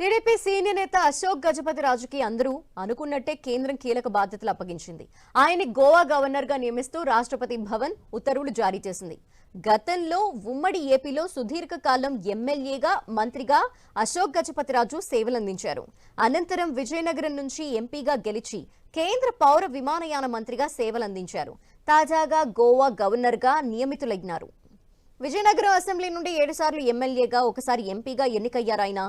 TDP senior నేత అశోక్ గజపతి రాజుకి అందరూ అనుకున్నట్టే కేంద్రం కీలక బాధ్యతలు అప్పగించింది. ఆయన్ని గోవా గవర్నర్గా నియమిస్తూ రాష్ట్రపతి భవన్ ఉత్తర్వులు జారీ చేసింది. గతంలో ఉమ్మడి ఏపీలో సుదీర్ఘ కాలం ఎమ్మెల్యేగా మంత్రిగా అశోక్ గజపతి రాజు సేవలందించారు. అనంతరం విజయనగరం నుంచి ఎంపీగా గెలిచి కేంద్ర పౌర విమానయాన మంత్రిగా సేవలందించారు. తాజాగా గోవా గవర్నర్గా నియమితులైనారు. విజయనగరం అసెంబ్లీ నుండి ఏడుసార్లు ఎమ్మెల్యేగా ఒకసారి ఎంపీగా ఎన్నికయ్యారాయన?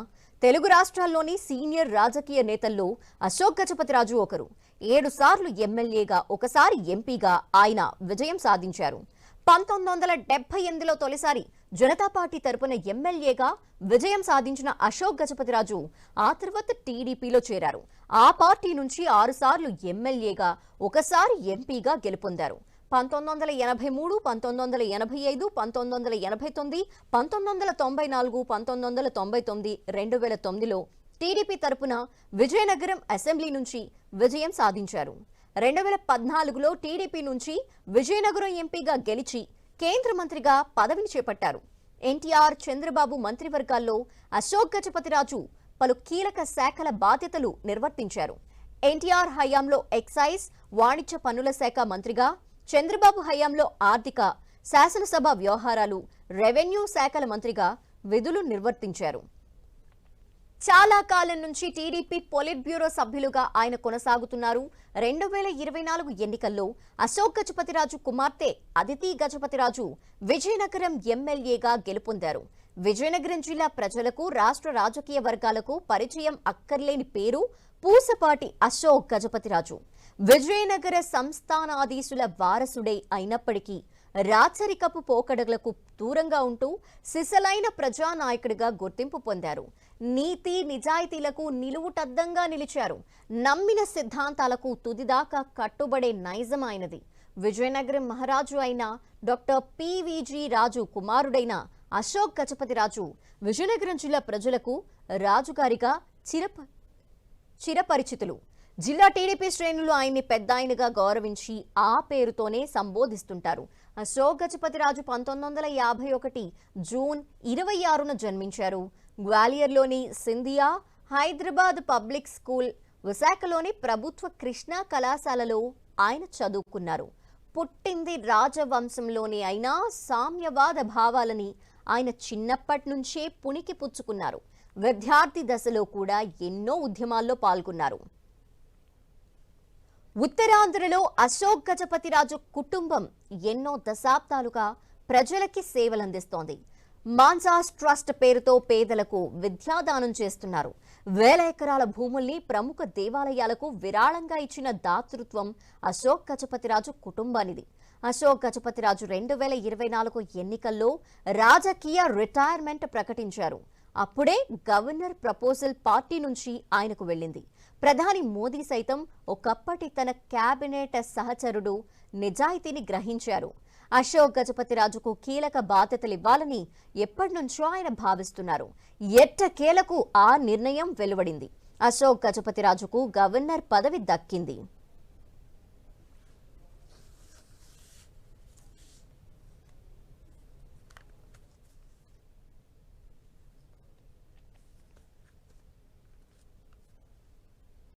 తెలుగు రాష్ట్రాల్లోని సీనియర్ రాజకీయ నేతల్లో అశోక్ గజపతిరాజు ఒకరు. ఏడు సార్లు ఎమ్మెల్యేగా ఒకసారి ఎంపీగా ఆయన విజయం సాధించారు. పంతొమ్మిది వందల డెబ్బై ఎనిమిదిలో తొలిసారి జనతా పార్టీ తరపున ఎమ్మెల్యేగా విజయం సాధించిన అశోక్ గజపతిరాజు ఆ తర్వాత టీడీపీలో చేరారు. ఆ పార్టీ నుంచి ఆరుసార్లు ఎమ్మెల్యేగా ఒకసారి ఎంపీగా గెలుపొందారు. పంతొమ్మిది వందల ఎనభై మూడు పంతొమ్మిది వందల ఎనభై ఐదు పంతొమ్మిది వందల ఎనభై తొమ్మిది పంతొమ్మిది వందల తొంభై నాలుగు పంతొమ్మిది వందల తొంభై తొమ్మిది రెండు వేల తొమ్మిదిలో టీడీపీ తరపున విజయనగరం అసెంబ్లీ నుంచి విజయం సాధించారు. రెండు వేల పద్నాలుగులో టీడీపీ నుంచి విజయనగరం ఎంపీగా గెలిచి కేంద్ర మంత్రిగా పదవిని చేపట్టారు. ఎన్టీఆర్ చంద్రబాబు మంత్రివర్గాల్లో అశోక్ గజపతిరాజు పలు కీలక శాఖల బాధ్యతలు నిర్వర్తించారు. ఎన్టీఆర్ హయాంలో ఎక్సైజ్ వాణిజ్య పన్నుల శాఖ మంత్రిగా చంద్రబాబు హయాంలో ఆర్థిక శాసనసభ వ్యవహారాలు రెవెన్యూ శాఖల మంత్రిగా విధులు నిర్వర్తించారు. చాలా కాలం నుంచి టీడీపీ పొలిట్ బ్యూరో సభ్యులుగా ఆయన కొనసాగుతున్నారు. రెండు వేల ఇరవై నాలుగు ఎన్నికల్లో అశోక్ గజపతిరాజు కుమార్తె అదితి గజపతిరాజు విజయనగరం ఎమ్మెల్యేగా గెలుపొందారు. విజయనగరం జిల్లా ప్రజలకు రాష్ట్ర రాజకీయ వర్గాలకు పరిచయం అక్కర్లేని పేరు పూసపాటి అశోక్ గజపతిరాజు. విజయనగర సంస్థానాధీశుల వారసుడే అయినప్పటికీ రాచరికపు పోకడలకు దూరంగా ఉంటూ సిసలైన ప్రజానాయకుడిగా గుర్తింపు పొందారు. నీతి నిజాయితీలకు నిలువుటద్దంగా నిలిచారు. నమ్మిన సిద్ధాంతాలకు తుదిదాకా కట్టుబడే నైజం ఆయనది విజయనగరం మహారాజు అయిన డాక్టర్ పివిజి రాజు కుమారుడైన అశోక్ గజపతి రాజు విజయనగరం జిల్లా ప్రజలకు రాజుగారిగా చిరప చిరపరిచితులు. జిల్లా టీడీపీ శ్రేణులు ఆయన్ని పెద్ద ఆయనగా గౌరవించి ఆ పేరుతోనే సంబోధిస్తుంటారు. అశోక్ గజపతిరాజు పంతొమ్మిది వందల యాభై ఒకటి జూన్ ఇరవై ఆరున జన్మించారు. గ్వాలియర్లోని సింధియా హైదరాబాద్ పబ్లిక్ స్కూల్ విశాఖలోని ప్రభుత్వ కృష్ణా కళాశాలలో ఆయన చదువుకున్నారు. పుట్టింది రాజవంశంలోనే అయినా సామ్యవాద భావాలని ఆయన చిన్నప్పటి నుంచే పుణికి పుచ్చుకున్నారు. విద్యార్థి దశలో కూడా ఎన్నో ఉద్యమాల్లో పాల్గొన్నారు. ఉత్తరాంధ్రలో అశోక్ గజపతిరాజు కుటుంబం ఎన్నో దశాబ్దాలుగా ప్రజలకి సేవలందిస్తోంది. మాన్సాస్ ట్రస్ట్ పేరుతో పేదలకు విద్యాదానం చేస్తున్నారు. వేల ఎకరాల భూముల్ని ప్రముఖ దేవాలయాలకు విరాళంగా ఇచ్చిన దాతృత్వం అశోక్ గజపతిరాజు కుటుంబానిది. అశోక్ గజపతిరాజు రెండు వేల ఇరవై నాలుగు ఎన్నికల్లో రాజకీయ రిటైర్మెంట్ ప్రకటించారు. అప్పుడే గవర్నర్ ప్రపోజల్ పార్టీ నుంచి ఆయనకు వెళ్ళింది. ప్రధాని మోదీ సైతం ఒకప్పటి తన క్యాబినెట్ సహచరుడు నిజాయితీని గ్రహించారు. అశోక్ గజపతిరాజుకు కీలక బాధ్యతలివ్వాలని ఎప్పటినుంచో ఎప్పటి నుంచో ఆయన భావిస్తున్నారు. ఎట్టకేలకు ఆ నిర్ణయం వెలువడింది. అశోక్ గజపతిరాజుకు గవర్నర్ పదవి దక్కింది.